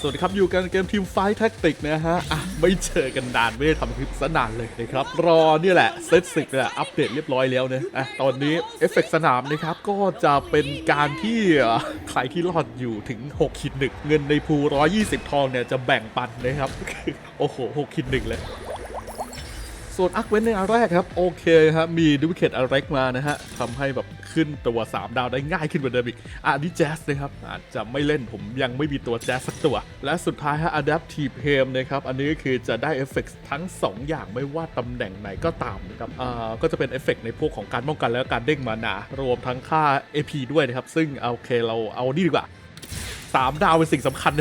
สวัสดีครับ อยู่กันเกมทีมไฟท์แท็กติกนะฮะอะไม่เจอกันนานไม่ได้ทำคลิปสนานเลยนะครับ รอเนี่ยแหละ เซตสิบเนี่ยอัปเดตเรียบร้อยแล้วนะอะตอนนี้เอฟเฟกต์สนามนะครับ ก็จะเป็นการที่ใครที่รอดอยู่ถึง6ขีดหนึ่งเงินในพู120 ทองเนี่ยจะแบ่งปันนะครับ โอ้โห6ขีดหนึ่งเลย ส่วนอักเว้นในอันแรกครับ โอเคครับมีดูวิเคตอเร็กมานะฮะทำให้แบบขึ้นตัว 3 ดาวได้ง่ายขึ้นกว่าเดิมอีกอันนี้แจ๊สนะครับ อาจจะไม่เล่นผมยังไม่มีตัวแจ๊สสักตัว และสุดท้ายฮะ Adaptive Hem นะครับ อันนี้ก็คือจะได้เอฟเฟกต์ทั้ง 2 อย่างไม่ว่าตำแหน่งไหนก็ตามนะครับอ่าก็จะเป็นเอฟเฟกต์ในพวกของการป้องกันและการเด้งมานา รวมทั้งค่า AP ด้วยนะครับ ซึ่งโอเคเราเอานี่ดีกว่า 3 ดาวเป็นสิ่งสำคัญ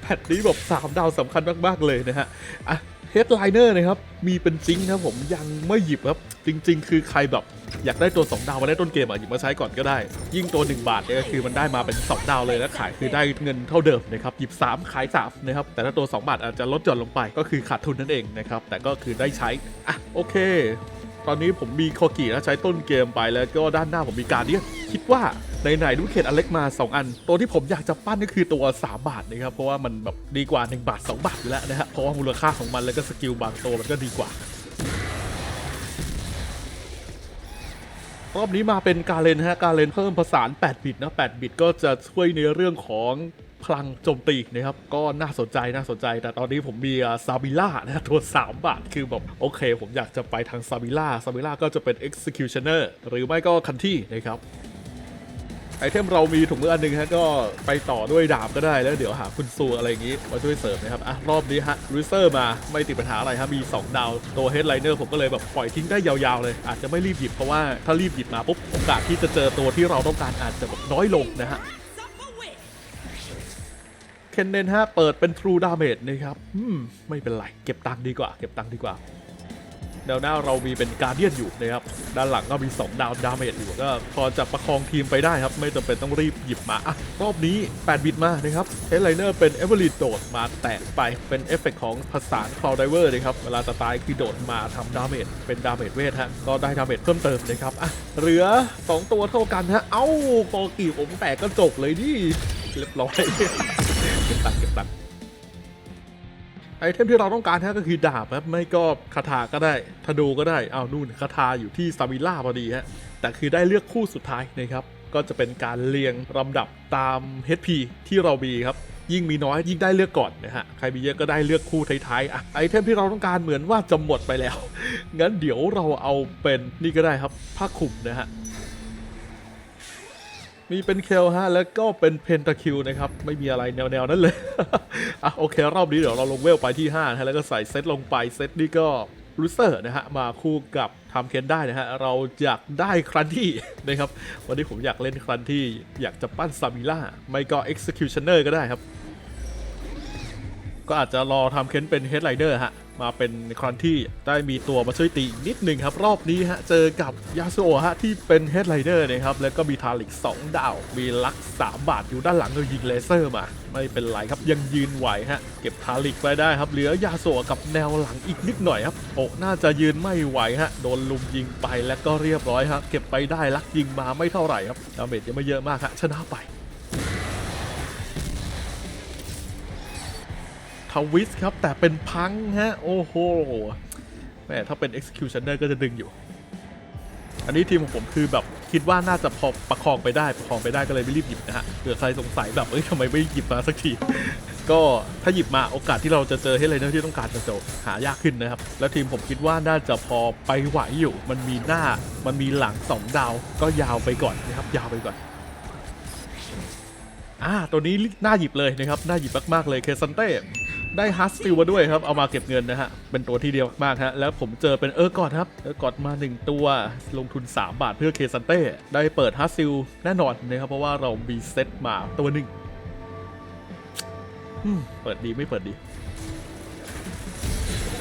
แพทนี้แบบ3ดาวสำคัญมากๆเลยนะฮะอะ เฮดไลเนอร์นะครับ มีเป็นจริงครับผมยังไม่หยิบครับ จริง ๆ คือใครแบบอยากได้ตัว 2 ดาวมาได้ต้นเกมอะหยิบมาใช้ก่อนก็ได้ ยิ่งตัว 1 บาทเนี่ยก็คือมันได้มาเป็น 2 ดาวเลยแล้วขายคือได้เงินเท่าเดิมนะครับหยิบ 3 ขาย3นะครับแต่ถ้าตัว 2 บาทอาจจะลดหย่อนลงไปก็คือขาดทุนนั่นเองนะครับแต่ก็คือได้ใช้อะโอเค ตอนนี้ผมมีโคกิแล้วใช้ต้นเกมไปแล้วก็ด้านหน้าผมมีการเดียคิดว่า ในไหนๆดูเขตอเล็กมา 2 อัน ตัวที่ผมอยากจะปั้นก็คือตัว 3 บาทนะครับ เพราะว่ามันแบบดีกว่า 1 บาท 2 บาทอยู่แล้วนะฮะเพราะว่ามูลค่าของมันแล้วก็สกิลบางตัวมันก็ดีกว่ารอบนี้มาเป็นการเลนฮะการเลนเพิ่มผสาน8บิตนะ8บิตก็จะช่วยในเรื่องของพลังโจมตีนะครับ ก็น่าสนใจน่าสนใจ แต่ตอนนี้ผมมีซาบิล่านะตัว 3 บาท คือแบบโอเค ผมอยากจะไปทางซาบิล่าซาบิล่าก็จะเป็น Executioner หรือไม่ก็คันที่นะครับ ไอเทมเรามีถุงมืออันหนึ่งฮะก็ไปต่อด้วยดาบก็ได้แล้วเดี๋ยวหาคุณซูอะไรอย่างงี้มาช่วยเสริมนะครับอะรอบนี้ฮะรูเซอร์มาไม่ติดปัญหาอะไรฮะมี 2 ดาวตัวเฮดไลเนอร์ผมก็เลยแบบปล่อยทิ้งได้ยาวๆเลย อาจจะไม่รีบหยิบเพราะว่าถ้ารีบหยิบมาปุ๊บโอกาสที่จะเจอตัวที่เราต้องการอาจจะแบบน้อยลงนะฮะเคนเนนฮะเปิดเป็น True Damage นะครับอืมไม่เป็นไรเก็บตังค์ดีกว่า เก็บตังค์ดีกว่า แนวหน้าเรามีเป็นการเดียนอยู่นะครับ ด้านหลังก็มี 2 ดาวดาเมจอยู่ก็พอจะประคองทีมไปได้ครับ ไม่จำเป็นต้องรีบหยิบมาอะรอบนี้ 8 บิตมานะครับเฮดไลเนอร์เป็นเอเวอร์ลีโดดมาแตกไปเป็นเอฟเฟกของภาษานคลาวไดเวอร์นะครับ เวลาจะตายคือโดดมาทำดาเมจเป็นดาเมจเวทฮะก็ได้ดาเมจเพิ่มเติมนะครับอะเหลือ 2 ตัวเท่ากันฮะเอ้าคอกีผมแตกก็จบเลยดิเรียบร้อยเก็บตังเก็บตัง ไอเทมที่เราต้องการฮะก็คือดาบครับไม่ก็คาถาก็ได้ธนูก็ได้เอานู่นคาถาอยู่ที่ซามิล่าพอดีฮะแต่คือได้เลือกคู่สุดท้ายนะครับก็จะเป็นการเรียงลำดับตาม HP ที่เรามีครับยิ่งมีน้อยยิ่งได้เลือกก่อนนะฮะ ใครมีเยอะก็ได้เลือกคู่ท้ายๆอะไอเทมที่เราต้องการเหมือนว่าจะหมดไปแล้ว งั้นเดี๋ยวเราเอาเป็นนี่ก็ได้ครับผ้าคลุมนะฮะ มีเป็นเคลฮะแล้วก็เป็นเพนตาคิวนะครับ ไม่มีอะไรแนวๆนั้นเลย อะโอเค รอบนี้เดี๋ยวเราลงเวลไปที่5นะฮะแล้วก็ใส่เซตลงไปเซตนี้ก็รูเซอร์นะฮะ มาคู่กับทำเคนได้นะฮะ เราอยากได้ครันที่นะครับ วันนี้ผมอยากเล่นครันที่ อยากจะปั้นซามิล่าไม่ก็ Executioner ก็ได้ครับ ก็อาจจะรอทำเค้นเป็นเฮดไลเดอร์ฮะ มาเป็นครั้นที่ได้มีตัวมาช่วยตีนิดหนึ่งครับ รอบนี้ฮะ เจอกับยาสุโอะฮะ ที่เป็นเฮดไลเดอร์นะครับ แล้วก็มีทาลิก 2 ดาว มีลัก 3 บาทอยู่ด้านหลังก็ยิงเลเซอร์มา ไม่เป็นไรครับยังยืนไหวฮะ เก็บทาลิกไปได้ครับ เหลือยาสุโอะกับแนวหลังอีกนิดหน่อยครับโอะน่าจะยืนไม่ไหวฮะโดนลุมยิงไปแล้วก็เรียบร้อยครับเก็บไปได้ลักยิงมาไม่เท่าไหร่ครับดาเมจยังไม่เยอะมากฮะชนะไป ทวิสครับ แต่เป็นพังฮะ โอ้โหแม่ถ้าเป็น Executioner ก็จะดึงอยู่ อันนี้ทีมของผมคือแบบคิดว่าน่าจะพอประคองไปได้ ประคองไปได้ก็เลยไม่รีบหยิบนะฮะเผื่อใครสงสัยแบบเอ้ยทำไมไม่หยิบมาสักที ก็ถ้าหยิบมาโอกาสที่เราจะเจอเฮดไลเนอร์ที่ต้องการจะเจบหายากขึ้นนะครับ แล้วทีมผมคิดว่าน่าจะพอไปไหวอยู่ มันมีหน้ามันมีหลังสองดาวก็ยาวไปก่อนนะครับยาวไปก่อนอ่าตัวนี้น่าหยิบเลยนะครับ น่าหยิบมาก ๆ เลยเคซันเต้ ได้ฮัสฟิลมาด้วยครับ เอามาเก็บเงินนะฮะ เป็นตัวที่เดียวมากๆฮะ แล้วผมเจอเป็นเออร์กอดครับ เออร์กอดมา 1 ตัว ลงทุน 3 บาทเพื่อเคซันเต้ ได้เปิดฮัสฟิลแน่นอนนะครับ เพราะว่าเรามีเซตมาตัวหนึ่งเปิดดีไม่เปิดดี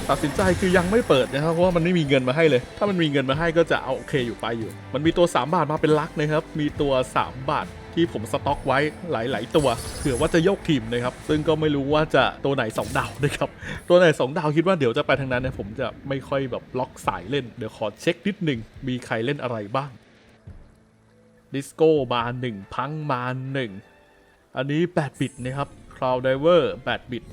ตัดสินใจคือยังไม่เปิดนะครับ เพราะว่ามันไม่มีเงินมาให้เลย ถ้ามันมีเงินมาให้ก็จะเอาโอเคอยู่ไปอยู่ มันมีตัว 3 บาทมาเป็นลักนะครับ มีตัว 3 บาท ที่ผมสต็อกไว้หลาย ๆ ตัวเผื่อว่าจะยกทีมนะครับ ซึ่งก็ไม่รู้ว่าจะตัวไหน 2 ดาวนะครับ ตัวไหน 2 ดาวคิดว่าเดี๋ยวจะไปทางนั้นเนี่ยผมจะไม่ค่อยแบบล็อกสายเล่น เดี๋ยวขอเช็คนิดหนึ่งมีใครเล่นอะไรบ้าง ดิสโก้มา1พังมา1 อันนี้ 8 บิตนะครับ Cloud Diver 8บิต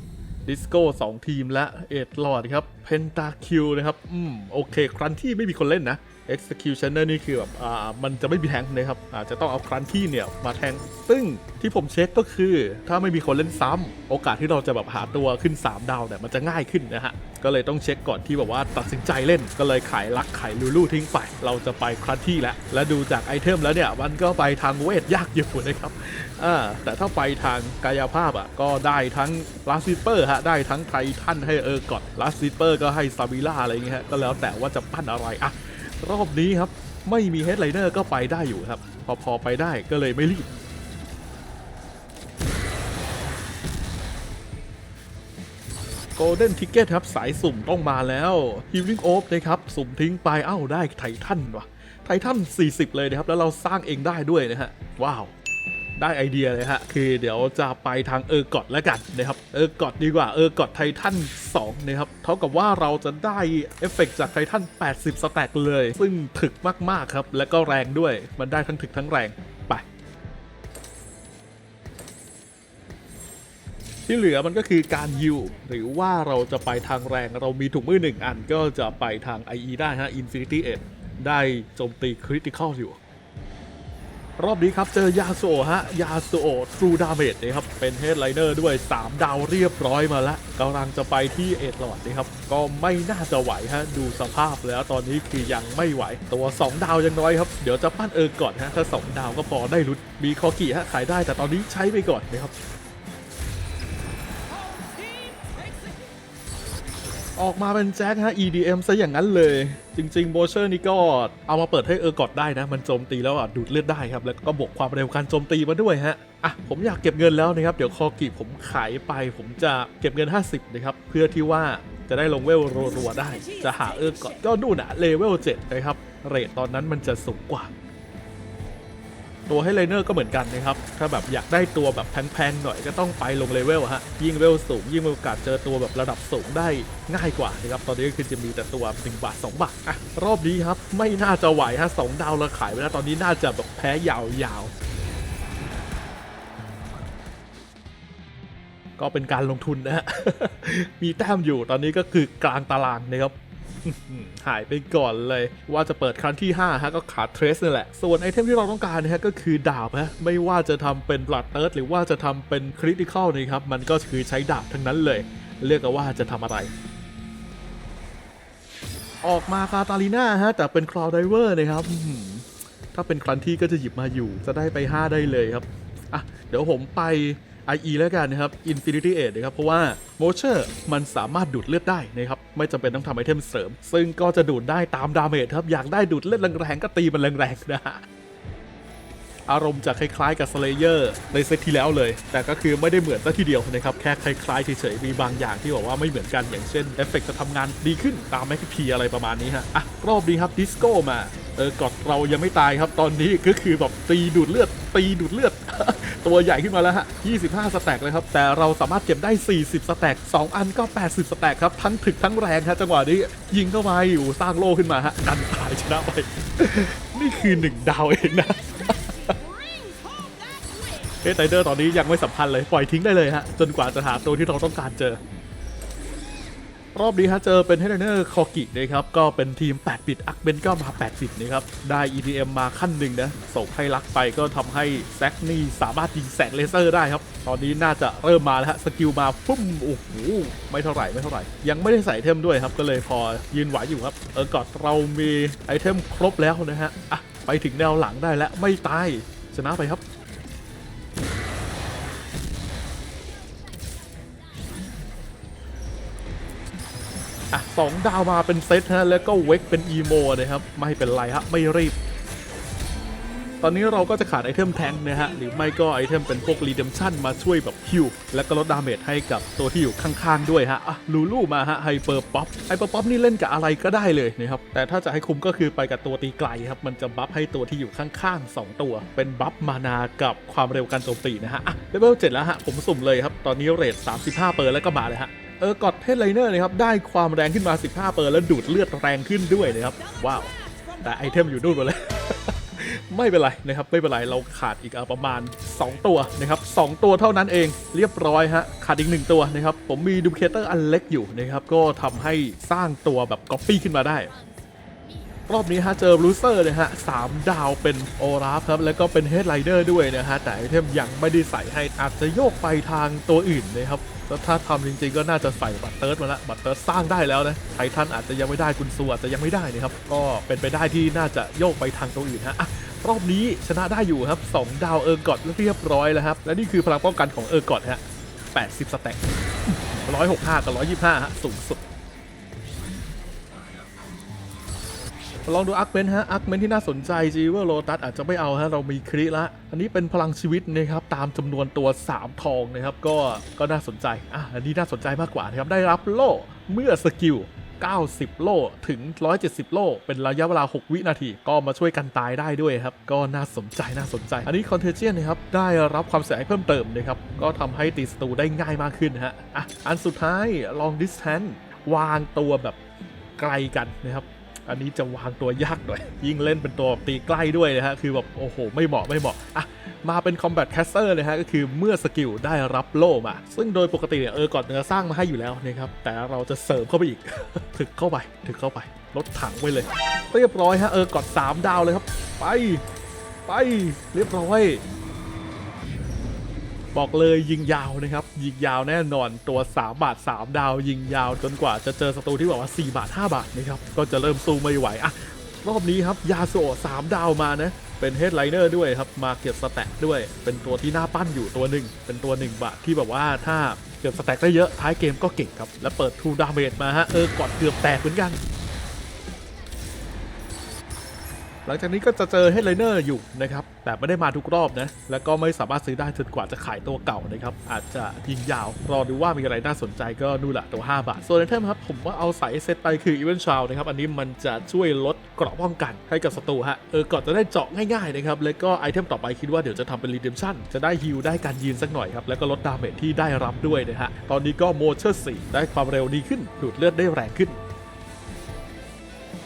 ดิสโก้2ทีมและเอ็ดลอดครับเพนตาคิวนะครับ อืม โอเค ครั้นที่ไม่มีคนเล่นนะ Executioner นี่คือแบบอ่ามันจะไม่มีแทงค์นะครับอาจจะต้องเอาครั้นที่เนี่ยมาแทงค์ซึ่งที่ผมเช็คก็คือ ถ้าไม่มีคนเล่นซ้ำโอกาสที่เราจะแบบหาตัวขึ้น 3 ดาวเนี่ยมันจะง่ายขึ้นนะฮะ ก็เลยต้องเช็คก่อนที่แบบว่าตัดสินใจเล่นก็เลยขายลักขายลูลูทิ้งไป เราจะไปครั้นที่แล้วและดูจากไอเทมแล้วเนี่ยมันก็ไปทางเวทยากอยู่นะครับอ่าแต่ถ้าไปทางกายภาพอะก็ได้ทั้งลาสซิเปอร์ฮะได้ทั้งไททันให้เออร์กอดลาสซิเปอร์ก็ให้ซาบิล่าอะไรอย่างเงี้ยฮะก็แล้วแต่ว่าจะปั้นอะไรอะ รอบนี้ครับ ไม่มีเฮดไลเนอร์ก็ไปได้อยู่ครับ พอพอไปได้ก็เลยไม่รีบ โกลเด้นทิกเก็ตครับ สายสุ่มต้องมาแล้วฮิ l ลิ่งโอฟนะครับ สุ่มทิ้งไปเอ้าได้ไททันวะไททัน40 เลยนะครับ แล้วเราสร้างเองได้ด้วยนะฮะ ว้าว ได้ไอเดียเลยฮะ คือเดี๋ยวจะไปทางเออร์กอดแล้วกันนะครับ เออร์กอดดีกว่าเออร์กอดไททัน2นะครับ เท่ากับว่าเราจะได้เอฟเฟกต์จากไททัน80 สแต็กเลย ซึ่งถึกมาก ๆ ครับ และก็แรงด้วย มันได้ทั้งถึกทั้งแรงไป ที่เหลือมันก็คือการยิวหรือว่าเราจะไปทางแรงเรามีถุงมือหนึ่งอันก็จะไปทาง IE ได้ฮะ Infinity Edge ได้โจมตีคริติคอลอยู่ รอบนี้ครับ เจอยาโซฮะ ยาโซทรูดาเมจนะครับ เป็นเฮดไลเนอร์ด้วย 3 ดาวเรียบร้อยมาแล้วกำลังจะไปที่เอ็ดลอดนะครับ ก็ไม่น่าจะไหวฮะ ดูสภาพแล้วตอนนี้คือยังไม่ไหว ตัว 2 ดาวยังน้อยครับ เดี๋ยวจะปั้นเออก่อนฮะ ถ้า 2 ดาวก็พอได้ลุ้นมีคอกี่ฮะ ขายได้แต่ตอนนี้ใช้ไปก่อนนะครับ ออกมาเป็นแจ็คฮะ EDM ซะอย่างนั้นเลย จริงๆโบเชอร์นี่ก็เอามาเปิดให้เออร์กอดได้นะ มันโจมตีแล้วอะดูดเลือดได้ครับ แล้วก็บวกความเร็วการโจมตีมาด้วยฮะอะผมอยากเก็บเงินแล้วนะครับ เดี๋ยวคอกิผมขายไป ผมจะเก็บเงิน 50 นะครับ เพื่อที่ว่าจะได้ลงเวลรัวๆได้ จะหาเออร์กอดก็ดูนะเลเวล7นะครับเรทตอนนั้นมันจะสูงกว่า ตัวให้ไลเนอร์ก็เหมือนกันนะครับ ถ้าแบบอยากได้ตัวแบบแพงๆหน่อยก็ต้องไปลงเลเวลฮะ ยิ่งเลเวลสูง ยิ่งมีโอกาสเจอตัวแบบระดับสูงได้ง่ายกว่านะครับ ตอนนี้ก็คือจะมีแต่ตัว 1 บาท 2 บาทอะรอบนี้ครับไม่น่าจะไหวฮะสองดาวเราขายไปแล้วตอนนี้น่าจะแบบแพ้ยาวๆก็เป็นการลงทุนนะฮะ มีแต้มอยู่ตอนนี้ก็คือกลางตารางนะครับ หายไปก่อนเลย ว่าจะเปิดครั้งที่5ฮะก็ขาดเทรสนี่แหละ ส่วนไอเทมที่เราต้องการนะฮะก็คือดาบฮะไม่ว่าจะทำเป็นบลัดเติร์ดหรือว่าจะทำเป็นคริติคอลนะครับ มันก็คือใช้ดาบทั้งนั้นเลยเรียกกันว่าจะทำอะไรออกมาคาตาลีน่าฮะ แต่เป็นคลาวไดเวอร์นะครับ ถ้าเป็นครั้นที่ก็จะหยิบมาอยู่ จะได้ไป 5 ได้เลยครับ อะ เดี๋ยวผมไป IE แล้วกันนะครับ Infinity Edge นะครับ เพราะว่า m o c h e r มันสามารถดูดเลือดได้นะครับ ไม่จำเป็นต้องทำไอเทมเสริม ซึ่งก็จะดูดได้ตามดาเมจครับ อยากได้ดูดเลือดแรงๆก็ตีมันแรงๆนะฮะ อารมณ์จะคล้ายๆกับ Slayer ในเซตที่แล้วเลย แต่ก็คือไม่ได้เหมือนซะทีเดียวนะครับ แค่คล้ายๆเฉยๆ มีบางอย่างที่บอกว่าไม่เหมือนกัน อย่างเช่นเอฟเฟกต์จะทำงานดีขึ้นตามแม็กพีอะไรประมาณนี้ฮะ อะ รอบนี้ครับดิสโก้มาเออกอดเรายังไม่ตายครับตอนนี้ก็คือแบบตีดูดเลือด ตีดูดเลือด ตัวใหญ่ขึ้นมาแล้วฮะ 25 สแต็กเลยครับ แต่เราสามารถเก็บได้ 40 สแต็ก2อันก็ 80 สแต็กครับ ทั้งถึกทั้งแรงฮะจังหวะนี้ยิงเข้ามาอยู่สร้างโล่ขึ้นมาฮะดันตายชนะไป นี่คือ 1 ดาวเองนะ เฮดไ i เดอร์ตอนนี้ยังไม่สำคัญเลย ปล่อยทิ้งได้เลยฮะ จนกว่าจะหาตัวที่เราต้องการเจอ รอบนี้ฮะเจอเป็นเฮดไ i เดอร์คอกินะครับ ก็เป็นทีม 8 บิตอักเบนก็มา8บิตนะครับ ได้ EDM มาขั้นหนึ่งนะ ส่งให้ลักไปก็ทำให้แซกนี่สามารถยิงแสงเลเซอร์ได้ครับ ตอนนี้น่าจะเริ่มมาแล้วฮะ สกิลมาปุ๊มโอ้โหไม่เท่าไหร่ไม่เท่าไหร่ ยังไม่ได้ใส่ไอเทมด้วยครับ ก็เลยพอยืนไหวอยู่ครับ เออกอดเรามีไอเทมครบแล้วนะฮะ อะไปถึงแนวหลังได้แล้วไม่ตายชนะไปครับ อะสองดาวมาเป็นเซตฮะแล้วก็เวกเป็นอีโมนะครับ ไม่เป็นไรฮะไม่รีบ ตอนนี้เราก็จะขาดไอเทมแทงนะฮะ หรือไม่ก็ไอเทมเป็นพวกรีเดมชั่นมาช่วยแบบฮิวและก็ลดดาเมจให้กับตัวที่อยู่ข้างๆด้วยฮะอะลูลูมาฮะไฮเปอร์ป๊อปไฮเปอร์ป๊อปนี่เล่นกับอะไรก็ได้เลยนะครับ แต่ถ้าจะให้คุ้มก็คือไปกับตัวตีไกลครับ มันจะบัฟให้ตัวที่อยู่ข้างๆ 2 ตัว เป็นบัฟมานากับความเร็วการโจมตีนะฮะอะเลเวล7แล้วฮะผมสุ่มเลยครับตอนนี้เรท35เปอร์แล้วก็มาเลยฮะ เออกอดเทสไลเนอร์นะครับได้ความแรงขึ้นมา 15 เปอร์แล้วดูดเลือดแรงขึ้นด้วยนะครับ ว้าว แต่ไอเทมอยู่นู่นหมดเลยไม่เป็นไรนะครับไม่เป็นไรเราขาดอีกอประมาณ 2 ตัวนะครับ2ตัวเท่านั้นเองเรียบร้อยฮะขาดอีก 1 ตัวนะครับผมมีดูเคเตอร์อันเล็กอยู่นะครับก็ทำให้สร้างตัวแบบก๊อปปี้ขึ้นมาได้ รอบนี้ฮะเจอบลูเซอร์นะฮะสามดาวเป็นโอราฟครับแล้วก็เป็นเฮดไ i เดอร์ด้วยนะฮะแต่ไอเทมยังไม่ได้ใส่ให้อาจจะโยกไปทางตัวอื่นนะครับ แล้วถ้าทำจริงๆก็น่าจะใส่บัตเติร์ดมาละบัตเติร์ดสร้างได้แล้วนะไททันอาจจะยังไม่ได้กุนซูอาจจะยังไม่ได้นะครับ ก็เป็นไปได้ที่น่าจะโยกไปทางตัวอื่นฮะอะรอบนี้ชนะได้อยู่ครับ 2 ดาวเออร์กอดเรียบร้อยแล้วครับ และนี่คือพลังป้องกันของเออร์กอดฮะ80 สแต็ก165 กับ 125 ฮะ สูงสุด ลองดูอาร์คเมนฮะอาร์คเมนที่น่าสนใจจีเวอร์โลตัสอาจจะไม่เอาฮะเรามีคริละ อันนี้เป็นพลังชีวิตนะครับตามจำนวนตัว 3 ทองนะครับก็ก็น่าสนใจอะอันนี้น่าสนใจมากกว่านะครับได้รับโล่เมื่อสกิล90 โล่ถึง 170 โล่เป็นระยะเวลา 6 วินาที ก็มาช่วยกันตายได้ด้วยครับ ก็น่าสนใจน่าสนใจ อันนี้คอนเทเจียนนะครับ ได้รับความเสียหายเพิ่มเติมนะครับ ก็ทำให้ตีศัตรูได้ง่ายมากขึ้นฮะอะ อันสุดท้าย long distance วางตัวแบบไกลกันนะครับ อันนี้จะวางตัวยากหน่อย ยิ่งเล่นเป็นตัวตีใกล้ด้วยนะฮะ คือแบบโอ้โห ไม่เหมาะไม่เหมาะอะมาเป็น Combat Caster เลยฮะก็คือเมื่อสกิลได้รับโล่มา ซึ่งโดยปกติเนี่ยเออกอนเนื้อสร้างมาให้อยู่แล้วนะครับ แต่เราจะเสริมเข้าไปอีก ถึกเข้าไป ถึกเข้าไป ลดถังไว้เลย เรียบร้อยฮะเออกด3ดาวเลยครับ ไป ไป เรียบร้อย บอกเลยยิงยาวนะครับ ยิงยาวแน่นอนตัว 3 บาท 3 ดาว ยิงยาวจนกว่าจะเจอศัตรูที่บอกว่า 4 บาท 5 บาทนะครับ ก็จะเริ่มสู้ไม่ไหวอะรอบนี้ครับยาโซสามดาวมานะ เป็นเฮดไลเนอร์ด้วยครับมาเก็บสแต็กด้วย เป็นตัวที่น่าปั้นอยู่ตัวหนึ่งเป็นตัว 1 บาทที่แบบว่าถ้าเก็บสแต็กได้เยอะท้ายเกมก็เก่งครับ แล้วเปิดทูดาเมจมาฮะเออกอดเกือบแตกเหมือนกัน หลังจากนี้ก็จะเจอเฮดไลเนอร์อยู่นะครับ แต่ไม่ได้มาทุกรอบนะ แล้วก็ไม่สามารถซื้อได้จนกว่าจะขายตัวเก่านะครับ อาจจะยิงยาว รอดูว่ามีอะไรน่าสนใจก็นู่นแหละตัว 5 บาท ส่วนไอเทมครับ ผมว่าเอาใส่เซตไปคืออีเวนชาวนะครับ อันนี้มันจะช่วยลดเกราะป้องกันให้กับศัตรูฮะ เออก่อนจะได้เจาะง่ายๆนะครับ แล้วก็ไอเทมต่อไปคิดว่าเดี๋ยวจะทำเป็นรีเดมชั่นจะได้ฮิลได้การยืนสักหน่อยครับ แล้วก็ลดดาเมจที่ได้รับด้วยนะฮะ ตอนนี้ก็โมเชอร์สีได้ความเร็วดีขึ้นดูดเลือดได้แรงขึ้น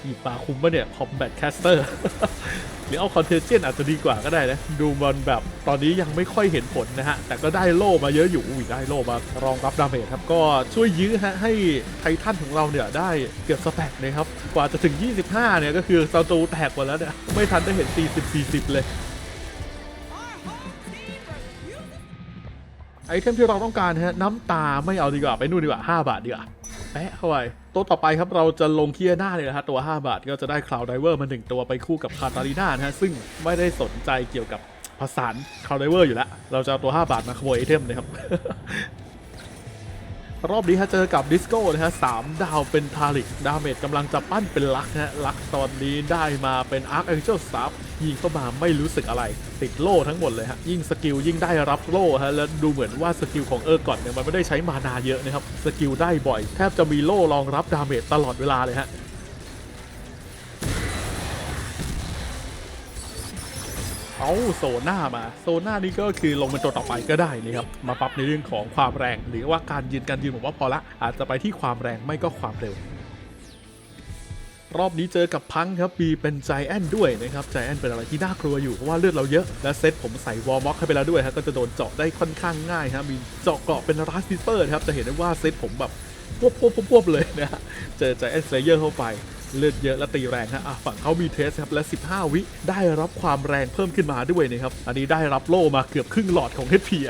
มีปลาคุ้มปะเนี่ย Combat Caster หรือเอา Contagion อาจจะดีกว่าก็ได้นะ ดูมันแบบตอนนี้ยังไม่ค่อยเห็นผลนะฮะ แต่ก็ได้โล่มาเยอะอยู่อุ้ยได้โล่มารองรับดาเมจครับ ก็ช่วยยื้อฮะ ให้ไททันของเราเนี่ยได้เกือบสแต็กนะครับ กว่าจะถึง 25 เนี่ย ก็คือศัตรูแตกหมดแล้วเนี่ย ไม่ทันได้เห็น 40-40 เลยไอเทมที่เราต้องการฮะน้ำตาไม่เอาดีกว่าไปนู่นดีกว่า 5 บาทดีกว่า แปะเข้าไปตัวต่อไปครับเราจะลงเคียร์หน้าเลยนะฮะตัว 5 บาทก็จะได้คลาวไดเวอร์มา1ตัวไปคู่กับคาตาลีน่านะฮะซึ่งไม่ได้สนใจเกี่ยวกับผสานคลาวไดเวอร์อยู่แล้ว เราจะเอาตัว 5 บาทมาขโมยไอเทมนะครับ รอบนี้ฮะเจอกับดิสโก้นะฮะสามดาวเป็นทาริกดาเมจกำลังจะปั้นเป็นลักนะฮะลักตอนนี้ได้มาเป็นอาร์คเอเจลซับยิงเข้ามาไม่รู้สึกอะไร ติดโล่ทั้งหมดเลยฮะยิ่งสกิลยิ่งได้รับโล่ฮะแล้วดูเหมือนว่าสกิลของเออร์ก่อนเนี่ยมันไม่ได้ใช้มานาเยอะนะครับสกิลได้บ่อย แทบจะมีโล่รองรับดาเมจตลอดเวลาเลยฮะ เอาโซน่ามาโซน่านี่ก็คือลงเป็นตัวต่อไปก็ได้นะครับมาปรับในเรื่องของความแรง หรือว่าการยืนการยืนผมว่าพอละอาจจะไปที่ความแรงไม่ก็ความเร็ว รอบนี้เจอกับพังครับมีเป็นใจแอนด้วยนะครับใจแอนเป็นอะไรที่น่ากลัวอยู่เพราะว่าเลือดเราเยอะ และเซตผมใส่วอลม็อกให้ไปแล้วด้วยฮะก็จะโดนเจาะได้ค่อนข้างง่ายครับมีเจาะเกาะเป็นรัสซิเปอร์ครับจะเห็นได้ว่าเซตผมแบบพวบพวบพวบพวบเลยนะฮะเจอใจแอนสเลเยอร์เข้าไป เลือดเยอะและตีแรงฮะอะฝั่งเขามีเทสครับและ 15 วิได้รับความแรงเพิ่มขึ้นมาด้วยนะครับ อันนี้ได้รับโล่มาเกือบครึ่งหลอดของเฮดเพีย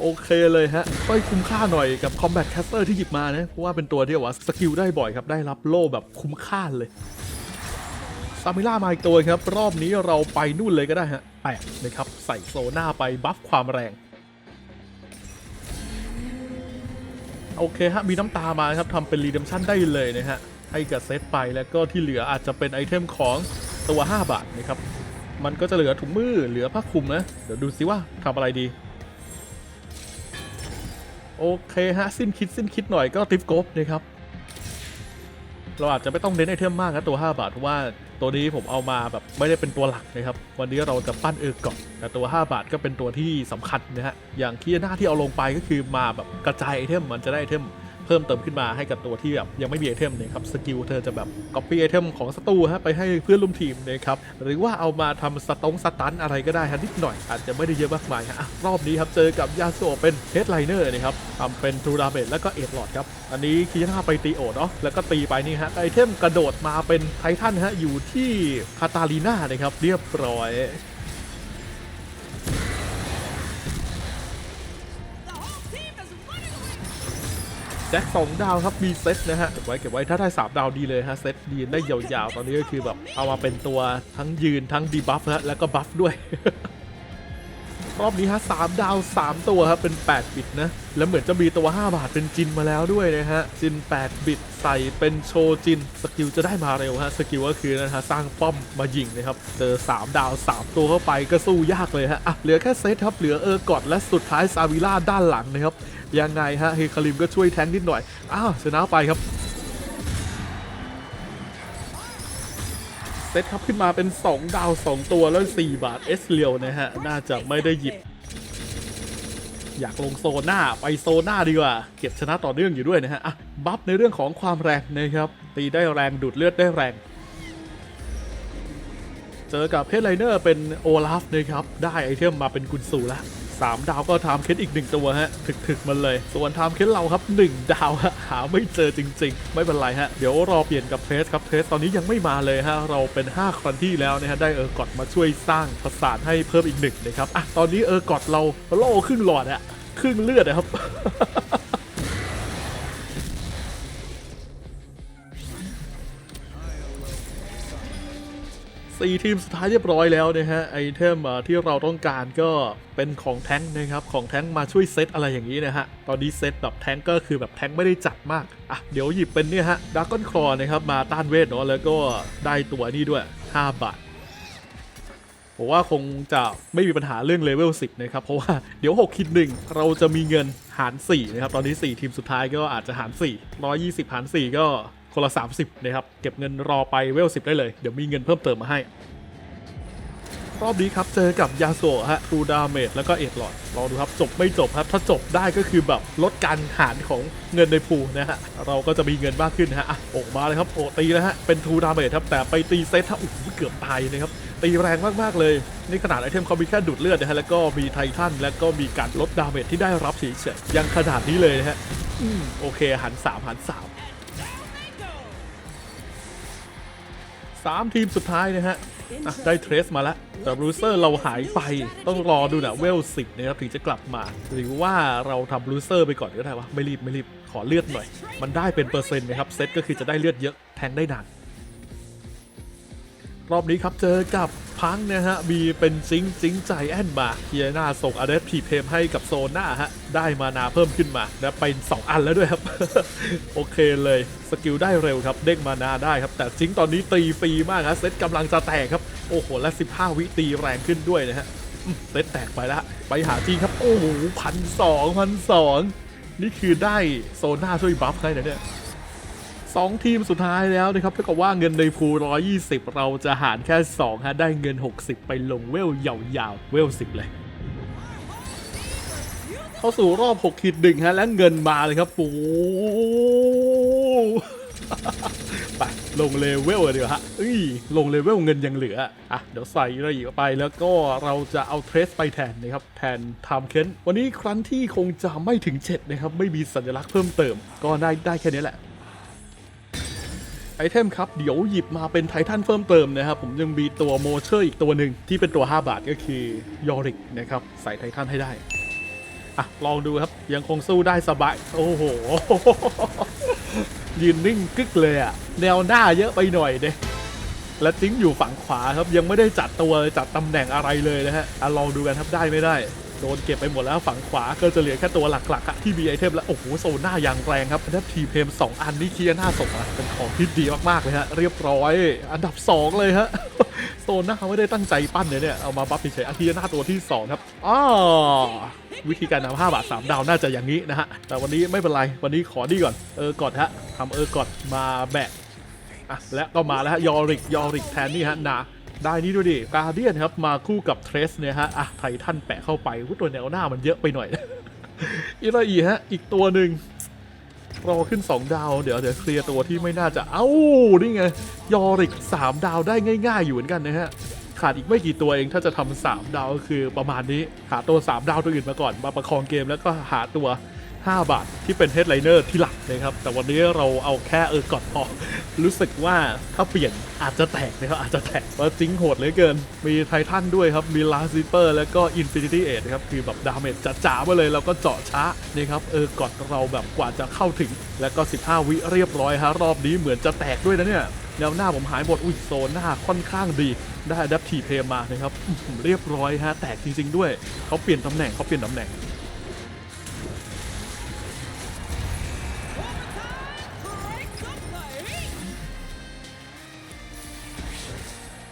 โอเคเลยฮะค่อยคุ้มค่าหน่อยกับ Combat Caster ที่หยิบมานะเพราะว่าเป็นตัวที่ว่าสกิลได้บ่อยครับได้รับโล่แบบคุ้มค่าเลยซามิล่ามาอีกตัวครับ รอบนี้เราไปนู่นเลยก็ได้ฮะแปดนะครับ ใส่โซน่าไปบัฟความแรง โอเคฮะ มีน้ำตามาครับทำเป็นรีเดมชั่นได้เลยนะฮะ ให้กับเซตไปแล้วก็ที่เหลืออาจจะเป็นไอเทมของตัว 5 บาทนะครับ มันก็จะเหลือถุงมือเหลือผ้าคลุมนะ เดี๋ยวดูซิว่าทำอะไรดี โอเคฮะ สิ้นคิดสิ้นคิดหน่อยก็ติฟกบนะครับ เราอาจจะไม่ต้องเน้นไอเทมมากนะตัว 5 บาทเพราะว่าตัวนี้ผมเอามาแบบไม่ได้เป็นตัวหลักนะครับ วันนี้เราจะปั้นเออก่อนแต่ตัว 5 บาทก็เป็นตัวที่สำคัญนะฮะอย่างคียหน้าที่เอาลงไปก็คือมาแบบกระจายไอเทมมันจะได้ไอเทม พิ่มเติมขึ้นมาให้กับตัวที่แบบยังไม่มีไอเทมนะครับสกิลเธอจะแบบ copy ไอเทมของศัตรูฮะไปให้เพื่อนร่วมทีมนะครับหรือว่าเอามาทำสตงสตันอะไรก็ได้ฮะนิดหน่อย อาจจะไม่ได้เยอะมากมายฮะรอบนี้ครับเจอกับยาโซเป็นเฮดไลเนอร์นะครับทำเป็นทูราเบตแล้วก็เอ็ดหลอดครับอันนี้คีย่าไปตีโอดเนาะแล้วก็ตีไปนี่ฮะไอเทมกระโดดมาเป็นไททันฮะอยู่ที่คาตาลีน่านะครับเรียบร้อย แจ็คสองดาวครับมีเซตนะฮะเก็บไว้เก็บไว้ถ้าได้3ดาวดีเลยฮะเซตยืนได้ยาวๆ ตอนนี้ก็คือแบบเอามาเป็นตัวทั้งยืนทั้งดีบัฟฮะแล้วก็บัฟด้วย รอบนี้ฮะสามดาว 3 ตัวครับเป็น 8 บิตนะ แล้วเหมือนจะมีตัว 5 บาทเป็นจินมาแล้วด้วยนะฮะ จิน 8 บิตใส่เป็นโชจิน สกิลจะได้มาเร็วฮะ สกิลก็คือนะฮะสร้างป้อมมายิงนะครับ เจอ 3 ดาว 3 ตัวเข้าไปก็สู้ยากเลยฮะ อะ เหลือแค่เซตครับ เหลือเออกอดและสุดท้ายซาวิล่าด้านหลังนะครับ ยังไงฮะเฮคาริมก็ช่วยแทงนิดหน่อย อ้าวชนะไปครับ เซตครับขึ้นมาเป็น 2 ดาว 2 ตัวแล้ว 4 บาทเอสเลียวนะฮะ น่าจะไม่ได้หยิบ อยากลงโซน่าไปโซน่าดีกว่า เก็บชนะต่อเนื่องอยู่ด้วยนะฮะอะบัฟในเรื่องของความแรงนะครับ ตีได้แรงดูดเลือดได้แรง เจอกับเพจไลเนอร์เป็นโอลาฟนะครับ ได้ไอเทมมาเป็นกุนซูแล้ว 3 ดาวก็ทามเคสอีก 1 ตัวฮะถึกๆมันเลย ส่วนทามเคสเราครับ 1 ดาวหาไม่เจอจริง ๆ ไม่เป็นไรฮะ เดี๋ยวรอเปลี่ยนกับเทสครับเทสตอนนี้ยังไม่มาเลยฮะ เราเป็น 5 ครันที่แล้วนะฮะได้เออร์กอดมาช่วยสร้างประสานให้เพิ่มอีกหนึ่งนะครับอะตอนนี้เออร์กอดเราโล่ครึ่งหลอดอะครึ่งเลือดนะครับ สี่ทีมสุดท้ายเรียบร้อยแล้วนะฮะไอเทมที่เราต้องการก็เป็นของแท้งนะครับของแท้งมาช่วยเซตอะไรอย่างนี้นะฮะตอนนี้เซตแบบแท้งก็คือแบบแท้งไม่ได้จัดมากอะเดี๋ยวหยิบเป็นเนี่ยฮะดากอนคลอนะครับมาต้านเวทเนาะแล้วก็ได้ตัวนี้ด้วย 5 บาทผมว่าคงจะไม่มีปัญหาเรื่องเลเวล10 นะครับ เพราะว่าเดี๋ยว6คิดหนึ่งเราจะมีเงินหาร 4 นะครับ ตอนนี้ 4 ทีมสุดท้ายก็อาจจะหาร 4 120 หาร 4 ก็ คนละ 30นะครับ เก็บเงินรอไปเวล10 ได้เลย เดี๋ยวมีเงินเพิ่มเติมมาให้ รอบนี้ครับเจอกับยาโซะฮะทูดาเมจแล้วก็เอ็ดลอดลองดูครับจบไม่จบครับ ถ้าจบได้ก็คือแบบลดการหารของเงินในพูนะฮะ เราก็จะมีเงินมากขึ้นนะฮะอะโอกมาเลยครับโอตีแล้วฮะ เป็นทูดาเมจครับ แต่ไปตีเซตฮะโอ้โหเกือบตายนะครับตีแรงมาก ๆ เลย นี่ขนาดไอเทมเขามีแค่ดูดเลือดนะฮะ แล้วก็มีไททัน แล้วก็มีการลดดาเมจที่ได้รับเฉยๆยังขนาดนี้เลยนะฮะ อืม โอเค หัน3หัน3 สามทีมสุดท้ายนะฮะได้เทรสมาแล้ว แต่บรูเซอร์เราหายไปต้องรอดูนะเวลสิบนะครับถึงจะกลับมา หรือว่าเราทำบรูเซอร์ไปก่อนก็ได้วะไม่รีบไม่รีบขอเลือดหน่อย มันได้เป็นเปอร์เซ็นต์นะครับเซตก็คือจะได้เลือดเยอะแทงได้นาน รอบนี้ครับเจอกับพังนะฮะมีเป็นซิงซิงใจแอนมาเฮียนาส่งอเดสพีเพมให้กับโซน่าฮะได้มานาเพิ่มขึ้นมาและเป็น 2 อันแล้วด้วยครับ โอเคเลยสกิลได้เร็วครับ เด้งมานาได้ครับ แต่ซิงตอนนี้ตีฟรีมากครับเซตกำลังจะแตกครับ โอ้โห และ 15 วิตีแรงขึ้นด้วยนะฮะเซตแตกไปแล้วไปหาจีนครับ โอ้โหพันสองพันสองนี่คือได้โซน่าช่วยบัฟให้นะเนี่ย สองทีมสุดท้ายแล้วนะครับเท่ากับว่าเงินในพูล120 เราจะหารแค่2ฮะได้เงิน 60 ไปลงเวลยาวๆ เวล 10 เลย เข้าสู่รอบ6ขีดหนึ่งฮะและเงินมาเลยครับโอ้โหไปลงเลเวลเดีกว่าฮะเอ้ยลงเลเวลเงินยังเหลืออะเดี๋ยวใส่อะไรอีกไปแล้วก็เราจะเอาเทรสไปแทนนะครับ แทนไทม์เค้นวันนี้ครั้งที่คงจะไม่ถึง 7 นะครับ ไม่มีสัญลักษณ์เพิ่มเติม ก็ได้ได้แค่นี้แหละ ไอเทมครับ เดี๋ยวหยิบมาเป็นไททันเพิ่มเติมนะครับ ผมยังมีตัวโมเชอร์อีกตัวหนึ่งที่เป็นตัว 5 บาทก็คือยอริกนะครับ ใส่ไททันให้ได้ อะ ลองดูครับยังคงสู้ได้สบาย โอ้โห ยืนนิ่งกึกเลยอะแนวหน้าเยอะไปหน่อยเด้และจิ้งอยู่ฝั่งขวาครับยังไม่ได้จัดตัวจัดตำแหน่งอะไรเลยนะฮะอะลองดูกันครับได้ไม่ได้ โดนเก็บไปหมดแล้วฝั่งขวาก็จะเหลือแค่ตัวหลักๆอะที่มีไอเทมแล้วโอ้โหโซน่าอย่างแรงครับดับทีเพมสองอันนี่เคลียร์หน้าส่งอะเป็นของที่ดีมากๆเลยฮะเรียบร้อย อันดับ 2 เลยฮะโซน่าไม่ได้ตั้งใจปั้นเลยเนี่ยเอามาบัฟเฉยๆอาทีหน้าตัวที่ 2 ครับอ้อวิธีการนำ5บาท 3 ดาวน่าจะอย่างนี้นะฮะ แต่วันนี้ไม่เป็นไร วันนี้ขอดีก่อน เออกอดฮะทำเออกอดมาแบกอะและก็มาแล้วฮะ ยอริก ยอริกแทนนี่ฮะนา ได้นี่ดูดิกาเดียนครับ มาคู่กับเทรสเนี่ยฮะ อะ ไททันแปะเข้าไปตัวแนวหน้ามันเยอะไปหน่อย อีราอีฮะ อีกตัวหนึ่งรอขึ้น 2 ดาว เดี๋ยวเดี๋ยวเคลียร์ตัวที่ไม่น่าจะเอ้า นี่ไง ยอริก 3 ดาวได้ง่ายๆ อยู่เหมือนกันนะฮะ ขาดอีกไม่กี่ตัวเองถ้าจะทำ3ดาวก็คือประมาณนี้ หาตัว 3 ดาวตัวอื่นมาก่อน มาประคองเกมแล้วก็หาตัว 5 บาทที่เป็นเฮดไลเนอร์ที่หลักนะครับ แต่วันนี้เราเอาแค่เออกอนพอ รู้สึกว่าถ้าเปลี่ยนอาจจะแตกนะครับ อาจจะแตกเพราะจริงโหดเหลือเกิน มีไททันด้วยครับ มีลาซิเปอร์แล้วก็อินฟินิตี้เอทครับ คือแบบดาเมจจ๋าๆมาเลยเราก็เจาะช้านี่ครับเออกอนเราแบบกว่าจะเข้าถึง แล้วก็ 15 วิเรียบร้อยฮะรอบนี้เหมือนจะแตกด้วยนะเนี่ยแนวหน้าผมหายหมด อุ้ยโซนหน้าค่อนข้างดี ได้ดับทีเพมมานะครับเรียบร้อยฮะแตกจริง ๆ ด้วยเขาเปลี่ยนตำแหน่งเขาเปลี่ยนตำแหน่ง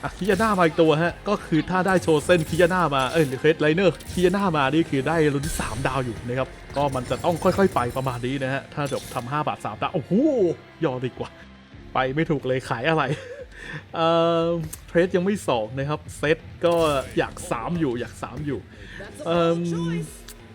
อะคิยาน่ามาอีกตัวฮะ ก็คือถ้าได้โชว์เส้นคิยาน่ามา เอ้ยหรือเฟสไลเนอร์คิยาน่ามา นี่คือได้ลุ้น3ดาวอยู่นะครับ ก็มันจะต้องค่อยๆ ไปประมาณนี้นะฮะ ถ้าจบทำ5บาท3ดาว โอ้โห ยอดีกว่า ไปไม่ถูกเลยขายอะไร เอ่อ เทรดยังไม่2นะครับ เซตก็อยาก 3 อยู่อยาก 3 อยู่ เอ่อ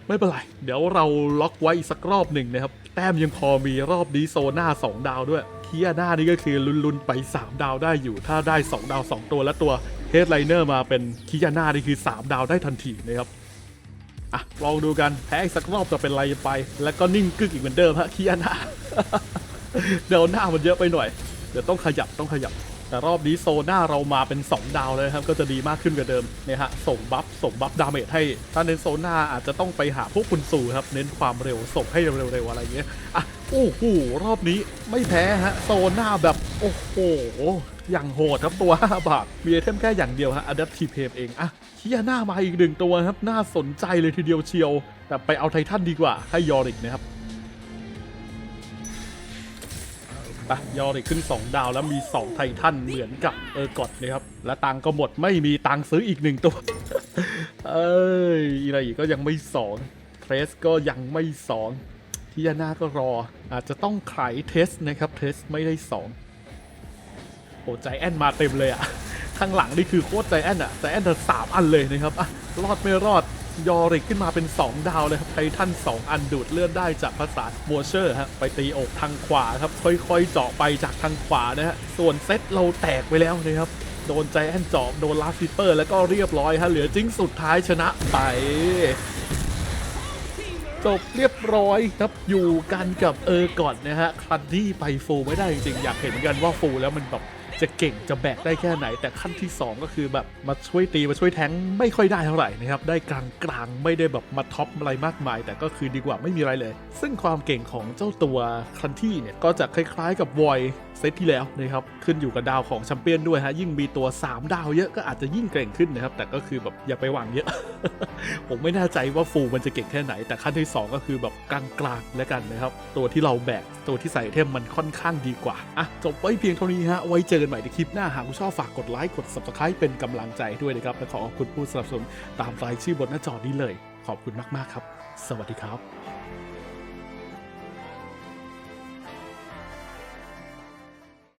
ไม่เป็นไร เดี๋ยวเราล็อกไว้อีกสักรอบหนึ่งนะครับ แต้มยังพอมีรอบนี้โซน่า2ดาวด้วย เคียหน้านี่ก็คือลุนๆไป 3 ดาวได้อยู่ ถ้าได้ 2 ดาว 2 ตัวและตัวเฮดไลเนอร์มาเป็นคิยาน่านี่คือ 3 ดาวได้ทันทีนะครับอะลองดูกันแพ้อีกสักรอบจะเป็นไรไป แล้วก็นิ่งกึกอีกเหมือนเดิมฮะคิยาน่าเดี๋ยวหน้ามันเยอะไปหน่อย เดี๋ยวต้องขยับต้องขยับ แต่รอบนี้โซน่าเรามาเป็น 2 ดาวเลยครับ ก็จะดีมากขึ้นกว่าเดิมเนี่ยฮะส่งบัฟส่งบัฟดาเมจให้ ถ้าเน้นโซน่าอาจจะต้องไปหาพวกคุณสู่ครับ เน้นความเร็วส่งให้เร็วๆอะไรอย่างเงี้ยอะโอ้โหรอบนี้ไม่แพ้ฮะโซน่าแบบโอ้โหอย่างโหดครับตัว 5 บาท มีไอเทมแค่อย่างเดียวฮะ Adaptive p a เองอะเฮียหน้ามาอีกหนึ่งตัวครับ น่าสนใจเลยทีเดียวเชียว แต่ไปเอาไททันดีกว่าให้ยอริกนะครับ ไปยอริกขึ้น 2 ดาวแล้วมี 2 ไททันเหมือนกับเออกอดนะครับ และตังก็หมดไม่มีตังซื้ออีกหนึ่งตัว เอ้ยอีไรอีกก็ยังไม่สองเทรสก็ยังไม่สองที่ยาน่าก็รอ อาจจะต้องขายเทสนะครับ เทสไม่ได้สองโอ้ใจแอนมาเต็มเลยอะข้างหลังนี่คือโคตรใจแอนอะใจแอนเธอสามอันเลยนะครับอะรอดไม่รอด ยอริกขึ้นมาเป็น 2 ดาวเลยครับไททัน2 อันดูดเลือดได้จากภาษาโมเชอร์ฮะไปตีอกทางขวาครับ ค่อยๆ เจาะไปจากทางขวานะฮะส่วนเซตเราแตกไปแล้วนะครับโดนใจแอนเจาะโดนลาฟิเปอร์แล้วก็เรียบร้อยฮะเหลือจิ้งสุดท้ายชนะไปจบเรียบร้อยครับอยู่กันกับเออก่อนนะฮะคันที่ไปฟูไม่ได้จริงๆ อยากเห็นเหมือนกันว่าฟูแล้วมันแบบ จะเก่งจะแบกได้แค่ไหน แต่ขั้นที่ 2 ก็คือแบบมาช่วยตีมาช่วยแทงไม่ค่อยได้เท่าไหร่นะครับได้กลางกลางไม่ได้แบบมาท็อปอะไรมากมาย แต่ก็คือดีกว่าไม่มีอะไรเลย ซึ่งความเก่งของเจ้าตัวคันที่เนี่ยก็จะคล้ายๆกับวอยเซตที่แล้วนะครับขึ้นอยู่กับดาวของแชมเปี้ยนด้วยฮะยิ่งมีตัว 3 ดาวเยอะก็อาจจะยิ่งเก่งขึ้นนะครับแต่ก็คือแบบอย่าไปหวังเยอะ ผมไม่แน่ใจว่าฟูมันจะเก่งแค่ไหน แต่ขั้นที่ 2 ก็คือแบบกลางๆแล้วกันนะครับตัวที่เราแบกตัวที่ใส่เทมมันค่อนข้างดีกว่าอะจบไว้เพียงเท่านี้ฮะไว้เจอกันใหม่ในคลิปหน้าหากคุณชอบฝากกดไลค์กด subscribe เป็นกำลังใจด้วยนะครับและขอขอบคุณผู้สนับสนุนตามรายชื่อบนหน้าจอนี้เลย ขอบคุณมากๆครับ สวัสดีครับ